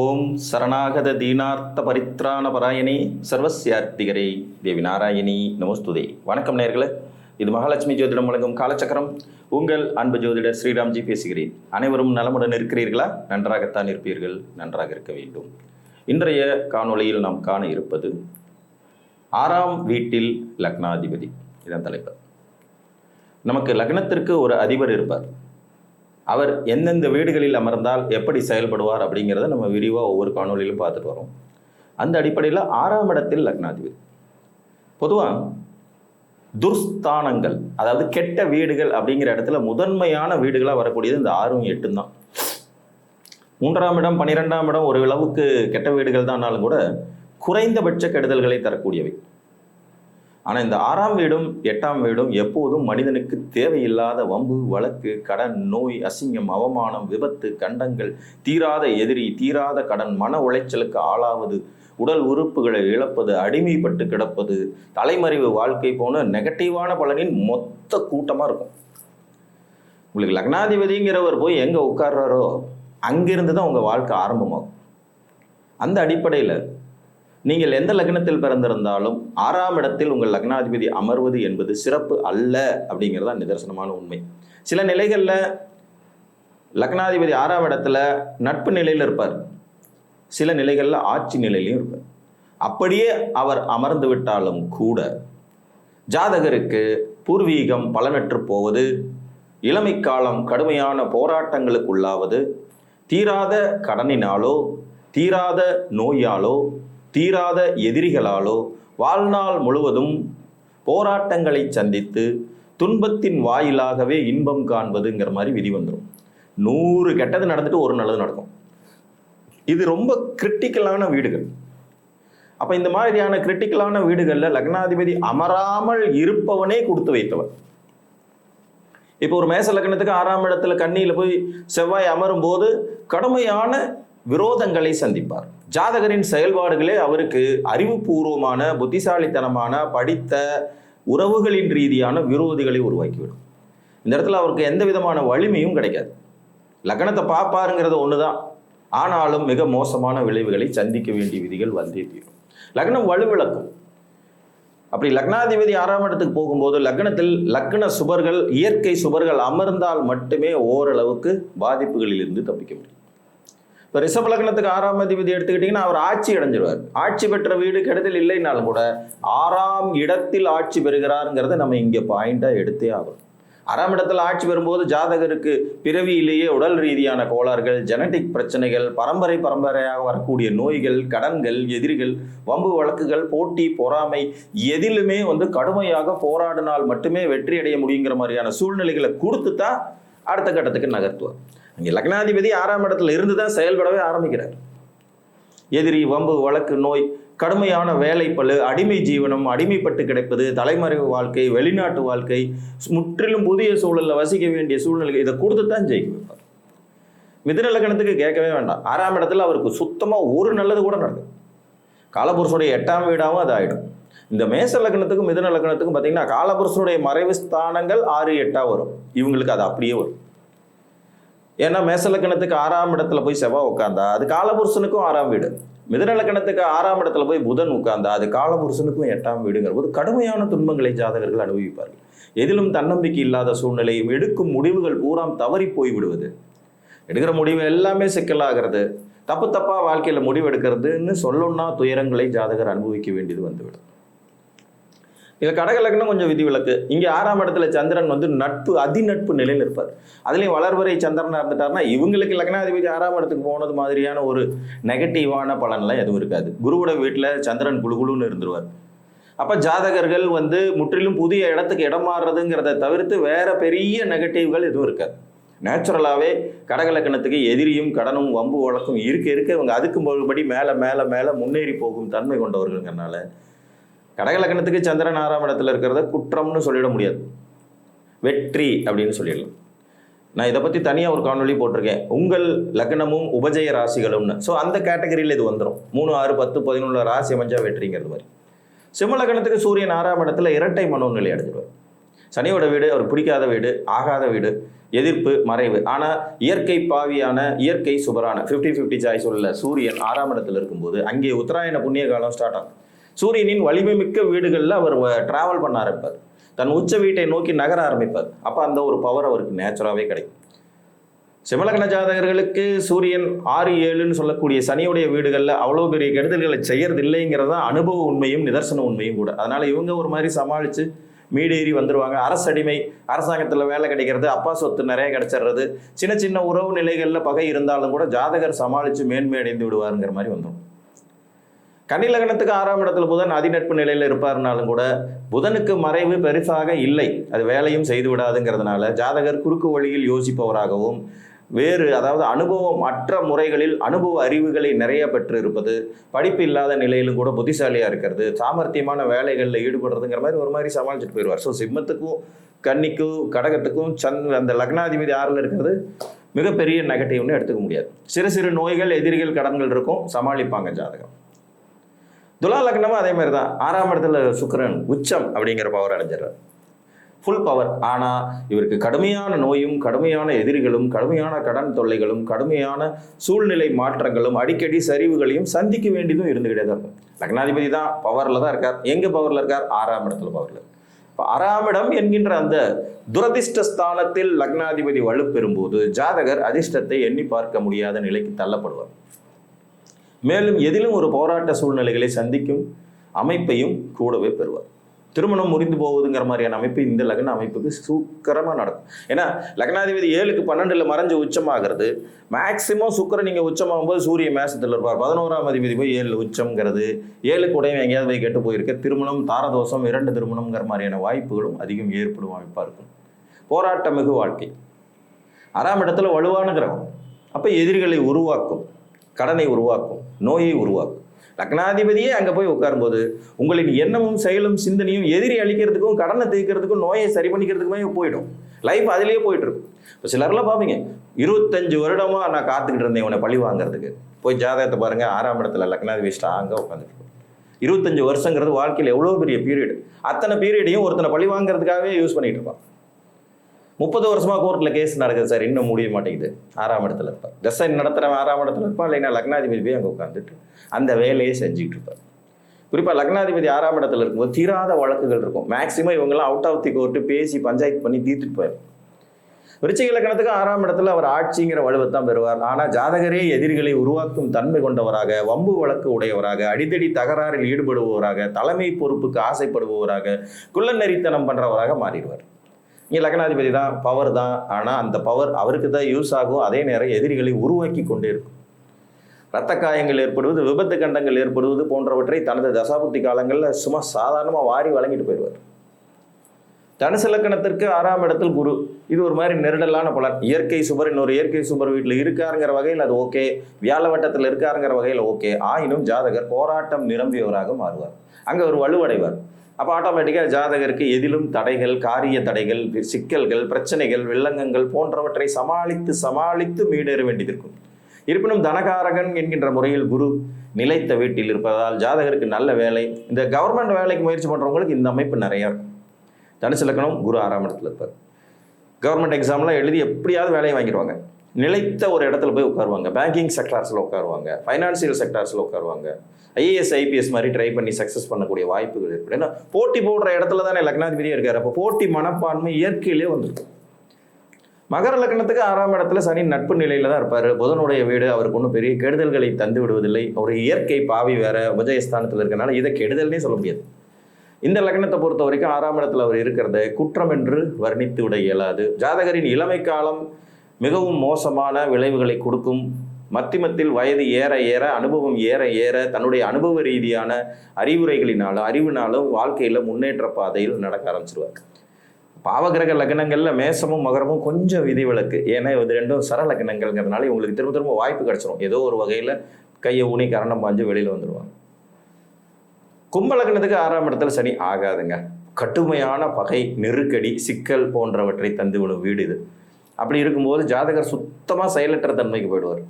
ஓம் சரணாகத தீனார்த்த பரித்ராண பராயணி சர்வசியார்த்திகரே தேவி நாராயணி நமஸ்துதே. வணக்கம் நேர்களே. இது மகாலட்சுமி ஜோதிடம் வழங்கும் காலச்சக்கரம். உங்கள் அன்பு ஜோதிடர் ஸ்ரீராம்ஜி பேசுகிறேன். அனைவரும் நலமுடன் இருக்கிறீர்களா? நன்றாகத்தான் இருப்பீர்கள். நன்றாக இருக்க வேண்டும். இன்றைய காணொளியில் நாம் காண இருப்பது ஆறாம் வீட்டில் லக்னாதிபதி. இதன் தலைப்பு. நமக்கு லக்னத்திற்கு ஒரு அதிபர் இருப்பார். அவர் எந்தெந்த வீடுகளில் அமர்ந்தால் எப்படி செயல்படுவார் அப்படிங்கிறத நம்ம விரிவாக ஒவ்வொரு காணொலியிலும் பார்த்துட்டு வரோம். அந்த அடிப்படையில் ஆறாம் இடத்தில் லக்னாதிபதி. பொதுவாக துர்ஸ்தானங்கள் அதாவது கெட்ட வீடுகள் அப்படிங்கிற இடத்துல முதன்மையான வீடுகளாக வரக்கூடியது இந்த ஆறும் எட்டும் தான். மூன்றாம் இடம் பன்னிரெண்டாம் இடம் ஒரு அளவுக்கு கெட்ட வீடுகள் தான்னாலும் கூட குறைந்தபட்ச கெடுதல்களை தரக்கூடியவை. ஆனால் இந்த ஆறாம் வீடும் எட்டாம் வீடும் எப்போதும் மனிதனுக்கு தேவையில்லாத வம்பு வழக்கு கடன் நோய் அசிங்கம் அவமானம் விபத்து கண்டங்கள் தீராத எதிரி தீராத கடன் மன உளைச்சலுக்கு ஆளாவது உடல் உறுப்புகளை இழப்பது அடிமைப்பட்டு கிடப்பது தலைமறைவு வாழ்க்கை போன நெகட்டிவான பலனின் மொத்த கூட்டமாக இருக்கும். உங்களுக்கு லக்னாதிபதிங்கிறவர் போய் எங்கே உட்கார்றாரோ அங்கிருந்து தான் உங்கள் வாழ்க்கை ஆரம்பமாகும். அந்த அடிப்படையில் நீங்கள் எந்த லக்னத்தில் பிறந்திருந்தாலும் ஆறாம் இடத்தில் உங்கள் லக்னாதிபதி அமர்வது என்பது சிறப்பு அல்ல அப்படிங்கிறதா நிதர்சனமான உண்மை. சில நிலைகளில் லக்னாதிபதி ஆறாம் இடத்துல நட்பு நிலையில் இருப்பார். சில நிலைகளில் ஆட்சி நிலையிலையும் இருப்பார். அப்படியே அவர் அமர்ந்து விட்டாலும் கூட ஜாதகருக்கு பூர்வீகம் பலனற்று போவது இளமை காலம் கடுமையான போராட்டங்களுக்கு உள்ளாவது தீராத கடனினாலோ தீராத நோயாலோ தீராத எதிரிகளாலோ வாழ்நாள் முழுவதும் போராட்டங்களை சந்தித்து துன்பத்தின் வாயிலாகவே இன்பம் காண்பதுங்கிற மாதிரி விதி வந்துடும் நூறு கெட்டது நடந்துட்டு ஒரு நல்லது நடக்கும். இது ரொம்ப கிரிட்டிக்கலான வீடுகள். அப்போ இந்த மாதிரியான கிரிட்டிக்கலான வீடுகளில் லக்னாதிபதி அமராமல் இருப்பவனே கொடுத்து வைத்தவர். இப்போ ஒரு மேச லக்னத்துக்கு ஆறாம் இடத்துல கண்ணியில் போய் செவ்வாய் அமரும் போது கடுமையான விரோதங்களை சந்திப்பார். ஜாதகரின் செயல்பாடுகளே அவருக்கு அறிவுபூர்வமான புத்திசாலித்தனமான படித்த உறவுகளின் ரீதியான விரோதிகளை உருவாக்கிவிடும். இந்த இடத்துல அவருக்கு எந்த விதமான வலிமையும் கிடைக்காது. லக்னத்தை பார்ப்பாருங்கிறது ஒன்று தான் ஆனாலும் மிக மோசமான விளைவுகளை சந்திக்க வேண்டிய விதிகள் வந்தே தீரும். லக்னம் வலுவிளக்கும். அப்படி லக்னாதிபதி ஆறாம் இடத்துக்கு போகும்போது லக்னத்தில் லக்ன சுபர்கள் இயற்கை சுபர்கள் அமர்ந்தால் மட்டுமே ஓரளவுக்கு பாதிப்புகளிலிருந்து தப்பிக்க முடியும். இப்போ ரிஷப லக்னத்துக்கு ஆறாம் அதிபதி எடுத்துக்கிட்டிங்கன்னா அவர் ஆட்சி அடைஞ்சிருவார். ஆட்சி பெற்ற வீடு கெடுதல் இல்லைனாலும் கூட ஆறாம் இடத்தில் ஆட்சி பெறுகிறாருங்கிறத நம்ம இங்கே பாயிண்டாக எடுத்தே ஆகும் ஆறாம் இடத்துல ஆட்சி பெறும்போது ஜாதகருக்கு பிறவியிலேயே உடல் ரீதியான கோளாறுகள் ஜெனட்டிக் பிரச்சனைகள் பரம்பரை பரம்பரையாக வரக்கூடிய நோய்கள் கடன்கள் எதிரிகள் வம்பு வழக்குகள் போட்டி பொறாமை எதிலுமே வந்து கடுமையாக போராடினால் மட்டுமே வெற்றி அடைய முடியுங்கிற மாதிரியான சூழ்நிலைகளை கொடுத்து தான் அடுத்த கட்டத்துக்கு நகர்த்துவார். இங்கே லக்னாதிபதி ஆறாம் இடத்துல இருந்து தான் செயல்படவே ஆரம்பிக்கிறார். எதிரி வம்பு வழக்கு நோய் கடுமையான வேலைப்பளு அடிமை ஜீவனம் அடிமைப்பட்டு கிடைப்பது தலைமறைவு வாழ்க்கை வெளிநாட்டு வாழ்க்கை முற்றிலும் புதிய சூழலில் வசிக்க வேண்டிய சூழ்நிலை இதை கொடுத்து தான் ஜெயிக்க வைப்பார் மிதுன கேட்கவே வேண்டாம். ஆறாம் இடத்துல அவருக்கு சுத்தமாக ஒரு நல்லது கூட நடக்கும் காலபுருஷனுடைய எட்டாம் வீடாகவும் அது ஆகிடும் இந்த மேச லக்னத்துக்கும் மிதன லக்னத்துக்கும் பார்த்தீங்கன்னா காலபுருஷனுடைய மறைவு ஸ்தானங்கள் ஆறு எட்டாக வரும். இவங்களுக்கு அது அப்படியே வரும். ஏன்னா மேசலக்கணத்துக்கு ஆறாம் இடத்துல போய் செவ்வாய் உட்காந்தா அது காலபுருஷனுக்கும் ஆறாம் வீடு. மிதநலக்கணத்துக்கு ஆறாம் இடத்துல போய் புதன் உட்கார்ந்தா அது காலபுருஷனுக்கும் எட்டாம் வீடுங்கிற போது கடுமையான துன்பங்களை ஜாதகர்கள் அனுபவிப்பார்கள். எதிலும் தன்னம்பிக்கை இல்லாத சூழ்நிலையும் எடுக்கும் முடிவுகள் பூராம் தவறி போய் விடுவது எடுக்கிற முடிவு எல்லாமே சிக்கலாகிறது. தப்பு தப்பா வாழ்க்கையில முடிவு எடுக்கிறதுன்னு சொல்லணும்னா துயரங்களை ஜாதகர் அனுபவிக்க வேண்டியது வந்துவிடும். இதில் கடகலக்னம் கொஞ்சம் கொஞ்சம் விதிவிலக்கு. இங்கே ஆறாம் இடத்துல சந்திரன் வந்து நட்பு அதிநட்பு நிலையில் இருப்பார். அதுலேயும் வளர்வரை சந்திரனாக இருந்துட்டார்னா இவங்களுக்கு லக்னாதிபதி ஆறாம் இடத்துக்கு போனது மாதிரியான ஒரு நெகட்டிவான பலன்லாம் எதுவும் இருக்காது. குருவோட வீட்டில் சந்திரன் குழுகுழுன்னு இருந்துருவார். அப்போ ஜாதகர்கள் வந்து முற்றிலும் புதிய இடத்துக்கு இடம் மாறுறதுங்கிறத தவிர்த்து வேற பெரிய நெகட்டிவ்கள் எதுவும் இருக்காது. நேச்சுரலாகவே கடகலக்கணத்துக்கு எதிரியும் கடனும் வம்பு வழக்கும் இருக்க இருக்க. இவங்க அதுக்கு படி மேலே மேலே மேலே முன்னேறி போகும் தன்மை கொண்டவர்கள்ங்கிறனால கடகலக்கணத்துக்கு சந்திரன் ஆறாம் இடத்துல இருக்கிறத குற்றம்னு சொல்லிட முடியாது. வெற்றி அப்படின்னு சொல்லிடலாம். நான் இதை பற்றி தனியாக ஒரு காணொலி போட்டிருக்கேன். உங்கள் லக்னமும் உபஜய ராசிகளும்னு. ஸோ அந்த கேட்டகரியில் இது வந்துடும் மூணு ஆறு பத்து பதினொன்று ராசி அமைஞ்சா வெற்றிங்கிறது மாதிரி. சிம்ம லக்னத்துக்கு சூரியன் ஆறாம் இடத்துல இரட்டை மனோநிலை அடைஞ்சிடுவார் சனியோட வீடு அவர் பிடிக்காத வீடு ஆகாத வீடு எதிர்ப்பு மறைவு. ஆனால் இயற்கை பாவியான இயற்கை சுபரான ஃபிஃப்டி ஃபிஃப்டி சாய்ஸ் உள்ள சூரியன் ஆறாம் இடத்துல இருக்கும்போது அங்கே உத்தராயண புண்ணிய காலம் ஸ்டார்ட் ஆகும். சூரியனின் வலிமை மிக்க வீடுகளில் அவர் டிராவல் பண்ண ஆரம்பிப்பார். தன் உச்ச வீட்டை நோக்கி நகர ஆரம்பிப்பார். அப்போ அந்த ஒரு பவர் அவருக்கு நேச்சுராகவே கிடைக்கும். சிமலகன ஜாதகர்களுக்கு சூரியன் ஆறு ஏழுன்னு சொல்லக்கூடிய சனியுடைய வீடுகளில் அவ்வளோ பெரிய கெடுதல்களை செய்யறது இல்லைங்கிறது அனுபவ உண்மையும் நிதர்சன உண்மையும் கூட. அதனால இவங்க ஒரு மாதிரி சமாளித்து மீடேறி வந்துருவாங்க. அரசடிமை அரசாங்கத்தில் வேலை கிடைக்கிறது அப்பா சொத்து நிறைய கிடைச்சிடுறது சின்ன சின்ன உறவு நிலைகளில் பகை இருந்தாலும் கூட ஜாதகர் சமாளித்து மேன்மை அடைந்து விடுவாருங்கிற மாதிரி வந்துடும் கன்னிலகனத்துக்கு ஆறாம் இடத்துல புதன் அதிநட்பு நிலையில் இருப்பாருனாலும் கூட புதனுக்கு மறைவு பெருசாக இல்லை. அது வேலையும் செய்து விடாதுங்கிறதுனால ஜாதகர் குறுக்கு வழியில் யோசிப்பவராகவும் வேறு அதாவது அனுபவம் அற்ற முறைகளில் அனுபவ அறிவுகளை நிறைய பெற்று இருப்பது படிப்பு இல்லாத நிலையிலும் கூட புத்திசாலியாக இருக்கிறது சாமர்த்தியமான வேலைகளில் ஈடுபடுறதுங்கிற மாதிரி ஒரு மாதிரி சமாளிச்சுட்டு போயிடுவார். ஸோ சிம்மத்துக்கும் கன்னிக்கும் கடகத்துக்கும் சந்த் அந்த லக்னாதிபதி ஆறில் இருக்கிறது மிகப்பெரிய நெகட்டிவ்னு எடுத்துக்க முடியாது. சிறு சிறு நோய்கள் எதிரிகள் கடன்கள் இருக்கும் சமாளிப்பாங்க ஜாதகம். துலா லக்னமும் அதே மாதிரி தான் ஆறாம் இடத்துல சுக்கரன் உச்சம் அப்படிங்கிற பவர் அடைஞ்சிடுறார். ஃபுல் பவர் ஆனால் இவருக்கு கடுமையான நோயும் கடுமையான எதிரிகளும் கடுமையான கடன் தொல்லைகளும் கடுமையான சூழ்நிலை மாற்றங்களும் அடிக்கடி சரிவுகளையும் சந்திக்க வேண்டியதும் இருந்துகிட்டே தான் இருக்கும். லக்னாதிபதி தான் பவரில் தான் இருக்கார். எங்கே பவரில் இருக்கார்? ஆறாம் இடத்துல பவரில் இப்போ ஆறாம் இடம் என்கின்ற அந்த துரதிர்ஷ்ட ஸ்தானத்தில் லக்னாதிபதி வலுப்பெறும்போது ஜாதகர் அதிர்ஷ்டத்தை எண்ணி பார்க்க முடியாத நிலைக்கு தள்ளப்படுவார். மேலும் எதிலும் ஒரு போராட்ட சூழ்நிலைகளை சந்திக்கும் அமைப்பையும் கூடவே பெறுவார். திருமணம் முறிந்து போகுதுங்கிற மாதிரியான அமைப்பு இந்த லக்ன அமைப்புக்கு சூக்கரமாக நடக்கும். ஏன்னா லக்னாதிபதி ஏழுக்கு பன்னெண்டில் மறைஞ்சு உச்சமாகிறது. மேக்சிமம் சுக்கரன் நீங்கள் உச்சமாகும்போது சூரிய மேசத்தில் இருப்பார். பதினோராம் அதிபதி போய் ஏழு உச்சம்ங்கிறது. ஏழுக்கு உடையும் எங்கேயாவது போய் கெட்டு போயிருக்க. திருமணம் தாரதோஷம் இரண்டு திருமணம்ங்கிற மாதிரியான வாய்ப்புகளும் அதிகம் ஏற்படும் அமைப்பாக இருக்கும். போராட்டம் மிகு வாழ்க்கை. ஆறாம் இடத்துல வலுவான கிரகம். அப்போ எதிரிகளை உருவாக்கும். கடனை உருவாக்கும் நோயை உருவாக்கும். லக்னாதிபதியே அங்கே போய் உட்காரும்போது உங்களின் எண்ணமும் செயலும் சிந்தனையும் எதிரி அழிக்கிறதுக்கும் கடனை தீர்க்கிறதுக்கும் நோயை சரி பண்ணிக்கிறதுக்குமே போயிடும். லைஃப் அதிலேயே போயிட்டு இருக்கும் இப்போ சிலர்லாம் பார்ப்பீங்க இருபத்தஞ்சு வருடமாக நான் காத்துக்கிட்டு இருந்தேன் இவனை பழி வாங்குறதுக்கு. போய் ஜாதகத்தை பாருங்கள் ஆறாம் இடத்துல லக்னாதிபதி ஸ்ட்ராங்காக உட்காந்துட்டு இருபத்தஞ்சு வருஷங்கிறது வாழ்க்கையில் எவ்வளோ பெரிய பீரியட் அத்தனை பீரியடையும் ஒருத்தனை பழி வாங்குறதுக்காகவே யூஸ் பண்ணிகிட்டு இருப்பான். முப்பது வருஷமா கோர்ட்ல கேஸ் நடக்குது சார். இன்னும் முடிய மாட்டேங்குது. ஆறாம் இடத்துல இருப்பார். தசை நடத்துகிறவன் ஆறாம் இடத்துல இருப்பான். இல்லைன்னா லக்னாதிபதி போய் அங்கே உட்காந்துட்டு அந்த வேலையை செஞ்சுக்கிட்டு இருப்பார். குறிப்பாக லக்னாதிபதி ஆறாம் இடத்துல இருக்கும்போது தீராத வழக்குகள் இருக்கும். மேக்சிமம் இவங்கெல்லாம் அவுட் ஆஃப் தி கோர்ட்டு பேசி பஞ்சாயத்து பண்ணி தீர்த்துட்டு போயிடும் விருச்சிக லக்னத்துக்கு ஆறாம் இடத்துல அவர் ஆட்சிங்கிற வலுவைத்தான் பெறுவார். ஆனால் ஜாதகரே எதிரிகளை உருவாக்கும் தன்மை கொண்டவராக வம்பு வழக்கு உடையவராக அடித்தடி தகராறில் ஈடுபடுபவராக தலைமை பொறுப்புக்கு ஆசைப்படுபவராக குள்ளநெறித்தனம் பண்ணுறவராக மாறிடுவார். இங்கே லக்னாதிபதி தான் பவர் தான். ஆனால் அந்த பவர் அவருக்கு தான் யூஸ் ஆகும். அதே நேரம் எதிரிகளை உருவாக்கி கொண்டே இருக்கும். இரத்த காயங்கள் ஏற்படுவது விபத்து கண்டங்கள் ஏற்படுவது போன்றவற்றை தனது தசாபுத்தி காலங்களில் சும்மா சாதாரணமாக வாரி வழங்கிட்டு போயிடுவார். தனுசு லக்கணத்திற்கு ஆறாம் இடத்தில் குரு. இது ஒரு மாதிரி நெருடலான பலன். இயற்கை சுபர் இன்னொரு இயற்கை சுபர் வீட்டில் இருக்காருங்கிற வகையில் அது ஓகே. வியாழ வட்டத்தில் இருக்காருங்கிற வகையில் ஓகே. ஆயினும் ஜாதகர் போராட்டம் நிரம்பியவராக மாறுவார். அங்கே ஒரு வலுவடைவார். அப்போ ஆட்டோமேட்டிக்காக ஜாதகருக்கு எதிலும் தடைகள் காரிய தடைகள் சிக்கல்கள் பிரச்சனைகள் வில்லங்கங்கள் போன்றவற்றை சமாளித்து சமாளித்து மீடேற வேண்டியிருக்கும் இருப்பினும் தனகாரகன் என்கின்ற முறையில் குரு நிலைத்த வீட்டில் இருப்பதால் ஜாதகருக்கு நல்ல வேலை. இந்த கவர்மெண்ட் வேலைக்கு முயற்சி பண்ணுறவங்களுக்கு இந்த அமைப்பு நிறையா இருக்கும். தனுசு லக்கணம் குரு ஆறாம் இடத்துல இருப்பார். கவர்மெண்ட் எக்ஸாம்லாம் எழுதி எப்படியாவது வேலையை வாங்கிடுவாங்க. நிலைத்த ஒரு இடத்துல போய் உட்காருவாங்க. பேங்கிங் செக்டார்ஸில் உட்காருவாங்க. ஃபைனான்சியல் செக்டார்ஸில் உட்காருவாங்க. ஐஏஎஸ் ஐபிஎஸ் மாதிரி ட்ரை பண்ணி சக்ஸஸ் பண்ணக்கூடிய வாய்ப்புகள் இருக்குது ஏன்னா போட்டி போடுற இடத்துல தானே லக்னாதிபதியாக இருக்கார். அப்போ போட்டி மனப்பான்மை இயற்கையிலே வந்துருக்கு மகர லக்னத்துக்கு ஆறாம் இடத்துல சனி நட்பு நிலையில தான் இருப்பார். புதனுடைய வீடு அவருக்கு ஒன்றும் பெரிய கெடுதல்களை தந்து விடுவதில்லை. ஒரு இயற்கை பாவி வேற உபஜயஸ்தானத்தில் இருக்கனால இதை கெடுதல்னே சொல்ல முடியாது. இந்த லக்னத்தை பொறுத்த வரைக்கும் ஆறாம் இடத்துல அவர் இருக்கிறத. குற்றம் என்று வர்ணித்து விட இயலாது. ஜாதகரின் இளமை காலம் மிகவும் மோசமான விளைவுகளை கொடுக்கும். மத்திமத்தில் வயது ஏற ஏற அனுபவம் ஏற ஏற தன்னுடைய அனுபவ ரீதியான அறிவுரைகளினாலும் அறிவினாலும் வாழ்க்கையில் முன்னேற்ற பாதையில் நடக்க ஆரம்பிச்சிருவார். பாவகிரக லக்னங்களில் மேசமும் மகரமும் கொஞ்சம் விதிவிலக்கு. ஏன்னா இது ரெண்டும் சர லக்னங்கள்ங்கிறதுனால இவங்களுக்கு திரும்ப திரும்ப வாய்ப்பு கிடைச்சிரும். ஏதோ ஒரு வகையில் கையை ஊனி கரணம் பாஞ்சு வெளியில் வந்துடுவாங்க கும்பலகணத்துக்கு ஆறாம் இடத்துல சனி ஆகாதுங்க. கட்டுமையான பகை நெருக்கடி சிக்கல் போன்றவற்றை தந்து விடும் வீடு இது. அப்படி இருக்கும்போது ஜாதகர் சுத்தமாக செயலற்ற தன்மைக்கு போயிடுவார்.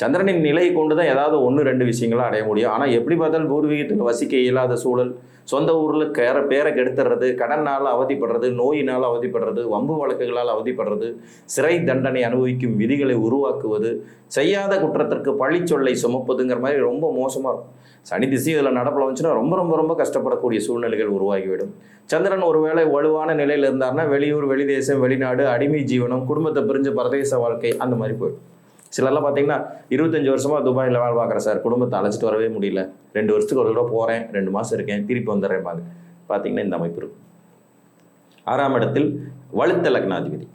சந்திரனின் நிலையை கொண்டு தான் ஏதாவது ஒன்று ரெண்டு விஷயங்களை அடைய முடியும். ஆனால் எப்படி பார்த்தாலும் பூர்வீகத்தில் வசிக்க இயலாத சூழல் சொந்த ஊரில் கேர பேரை கெடுத்துறது கடனால் அவதிப்படுறது நோயினால் அவதிப்படுறது வம்பு வழக்குகளால் அவதிப்படுறது சிறை தண்டனை அனுபவிக்கும் விதிகளை உருவாக்குவது செய்யாத குற்றத்திற்கு பழிச்சொல்லை சுமப்பதுங்கிற மாதிரி ரொம்ப மோசமாக இருக்கும். சனி திசை இதில் நடப்பில் வந்துச்சுன்னா ரொம்ப ரொம்ப ரொம்ப கஷ்டப்படக்கூடிய சூழ்நிலைகள் உருவாகிவிடும். சந்திரன் ஒருவேளை வலுவான நிலையில் இருந்தார்னா வெளியூர் வெளிதேசம் வெளிநாடு அடிமை ஜீவனம் குடும்பத்தை பிரிஞ்சு பரதேச வாழ்க்கை அந்த மாதிரி போயிடும். சிலர்லாம் பார்த்தீங்கன்னா இருபத்தஞ்சு வருஷமாக துபாயில் வேலை பார்க்குறேன் சார். குடும்பத்தை அழைச்சிட்டு வரவே முடியல. ரெண்டு வருஷத்துக்கு ஒரு தடவை போகிறேன் ரெண்டு மாதம் இருக்கேன் திருப்பி வந்துடுறேன் பாங்க பார்த்தீங்கன்னா இந்த அமைப்பு இருக்கும். ஆறாம் இடத்தில் வலுத்த லக்னாதிபதி.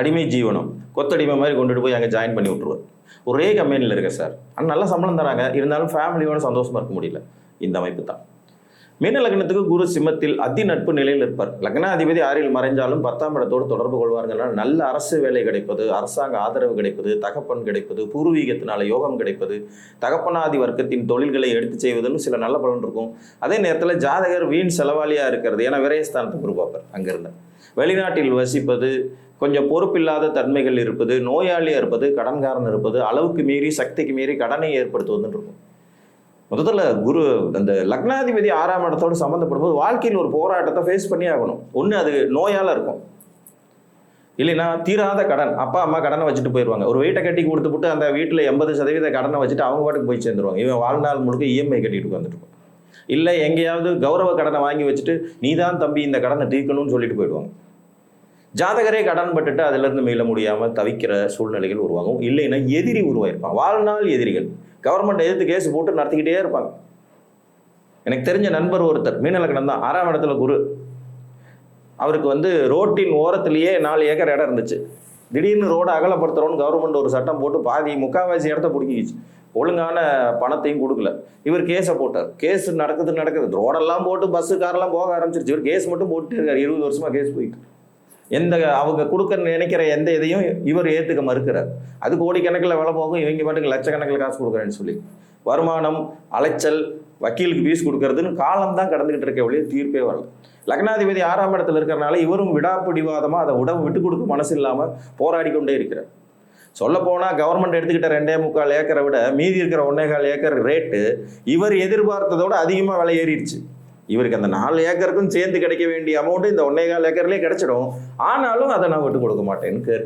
அடிமை ஜீவனம். கொத்தடிமை மாதிரி கொண்டுட்டு போய் அங்கே ஜாயின் பண்ணி விட்ருவார் ஒரே கம்பெனியில் இருக்கேன் சார். ஆனால் நல்ல சம்பளம் தராங்க. இருந்தாலும் ஃபேமிலியோட சந்தோஷமாக இருக்க முடியல. இந்த அமைப்பு தான். மீன லக்னத்துக்கு குரு சிம்மத்தில் அதி நட்பு நிலையில் இருப்பார். லக்னாதிபதி ஆறில் மறைஞ்சாலும் பத்தாம் இடத்தோடு தொடர்பு கொள்வார்கள் நல்ல அரசு வேலை கிடைப்பது அரசாங்க ஆதரவு கிடைப்பது தகப்பன் கிடைப்பது பூர்வீகத்தினால யோகம் கிடைப்பது தகப்பனாதி வர்க்கத்தின் தொழில்களை எடுத்து செய்வதுன்னு சில நல்ல பலன் இருக்கும். அதே நேரத்தில் ஜாதகர் வீண் செலவாளியாக இருக்கிறது ஏன்னா விரயஸ்தானத்தை குரு பார்ப்பார் அங்கிருந்து. வெளிநாட்டில் வசிப்பது கொஞ்சம் பொறுப்பில்லாத தன்மைகள் இருப்பது நோயாளியாக இருப்பது கடன்காரன் இருப்பது அளவுக்கு மீறி சக்திக்கு மீறி கடனை ஏற்படுத்துவதுன்னு இருக்கும். முதல்ல குரு அந்த லக்னாதிபதி ஆறாம் இடத்தோடு சம்மந்தப்படும்போது வாழ்க்கையில் ஒரு போராட்டத்தை ஃபேஸ் பண்ணி ஆகணும். ஒன்று அது நோயால் இருக்கும். இல்லைன்னா தீராத கடன். அப்பா அம்மா கடனை வச்சுட்டு போயிடுவாங்க ஒரு வீட்டை கட்டி கொடுத்துப்புட்டு அந்த வீட்டில் எண்பது சதவீத கடனை வச்சுட்டு அவங்க பாட்டுக்கு போய் சேர்ந்துருவாங்க. இவன் வாழ்நாள் முழுக்க இஎம்ஐ கட்டிட்டு உட்காந்துட்டு இல்லை எங்கேயாவது கௌரவ கடனை வாங்கி வச்சுட்டு நீ தான் தம்பி இந்த கடனை தீர்க்கணும்னு சொல்லிட்டு போயிடுவாங்க. ஜாதகரே கடன் பட்டுட்டு அதிலிருந்து மீள முடியாமல் தவிக்கிற சூழ்நிலைகள் உருவாகும். இல்லைன்னா எதிரி உருவாயிருப்பான். வாழ்நாள் எதிரிகள். கவர்மெண்ட் எதிர்த்து கேஸ் போட்டு நடத்திக்கிட்டே இருப்பாங்க. எனக்கு தெரிஞ்ச நண்பர் ஒருத்தர் மீனலக்கணம் தான் ஆறாம் இடத்துல குரு. அவருக்கு வந்து ரோட்டின் ஓரத்திலேயே நாலு ஏக்கர் இடம் இருந்துச்சு. திடீர்னு ரோடை அகலப்படுத்துறோன்னு கவர்மெண்ட் ஒரு சட்டம் போட்டு பாதி முக்கால்வாசி இடத்த பிடிக்கிச்சு ஒழுங்கான பணத்தையும் கொடுக்கல. இவர் கேஸை போட்டார். கேஸ் நடக்குது நடக்குது. ரோடெல்லாம் போட்டு பஸ்ஸு காரெல்லாம் போக ஆரம்பிச்சிருச்சு. இவர் கேஸ் மட்டும் போட்டு இருக்கார். இருபது வருஷமாக கேஸ் போயிட்டு. எந்த அவங்க கொடுக்க நினைக்கிற எந்த இதையும் இவர் ஏற்றுக்க மறுக்கிறார். அது கோடிக்கணக்கில் வேலை போகும் இவங்க பாட்டுக்கு லட்சக்கணக்கில் காசு கொடுக்குறேன்னு சொல்லி. வருமானம் அலைச்சல் வக்கீலுக்கு ஃபீஸ் கொடுக்கறதுன்னு காலம் தான் கடந்துகிட்டு இருக்க ஒழிய தீர்ப்பே வரல. லக்னாதிபதி ஆறாம் இடத்துல இருக்கிறனால இவரும் விடாப்பிடிவாதமாக அதை உடம்பு விட்டு கொடுக்க மனசு இல்லாமல் போராடி கொண்டே இருக்கிறார். சொல்ல போனால் கவர்மெண்ட் எடுத்துக்கிட்ட ரெண்டே முக்கால் ஏக்கரை விட மீதி இருக்கிற ஒன்னே கால் ஏக்கர் ரேட்டு இவர் எதிர்பார்த்ததோட அதிகமாக விலை ஏறிடுச்சு. இவருக்கு அந்த நாலு ஏக்கருக்கும் சேர்ந்து கிடைக்க வேண்டிய அமௌண்ட் இந்த ஒன்னே கால் ஏக்கர்லேயே கிடைச்சிடும். ஆனாலும் அதை நான் விட்டு கொடுக்க மாட்டேன்னு கேர்.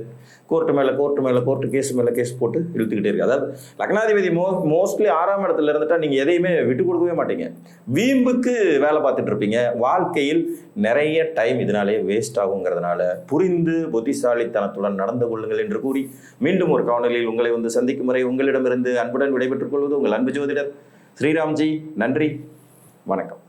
கோர்ட்டு மேலே கோர்ட்டு மேலே கோர்ட்டு கேஸ் மேலே கேஸ் போட்டு இழுத்துக்கிட்டே இருக்கு. அதாவது லக்னாதிபதி மோ மோஸ்ட்லி ஆறாம் இடத்துல இருந்துட்டா நீங்கள் எதையுமே விட்டு கொடுக்கவே மாட்டீங்க. வீம்புக்கு வேலை பார்த்துட்டு இருப்பீங்க. வாழ்க்கையில் நிறைய டைம் இதனாலே வேஸ்ட் ஆகுங்கிறதுனால புரிந்து புத்திசாலித்தனத்துடன் நடந்து கொள்ளுங்கள் என்று கூறி மீண்டும் ஒரு காணொலியில் உங்களை வந்து சந்திக்கும் முறை உங்களிடமிருந்து அன்புடன் விடைபெற்றுக் கொள்வது உங்கள் அன்பு ஜோதிடர் ஸ்ரீராம்ஜி. நன்றி. வணக்கம்.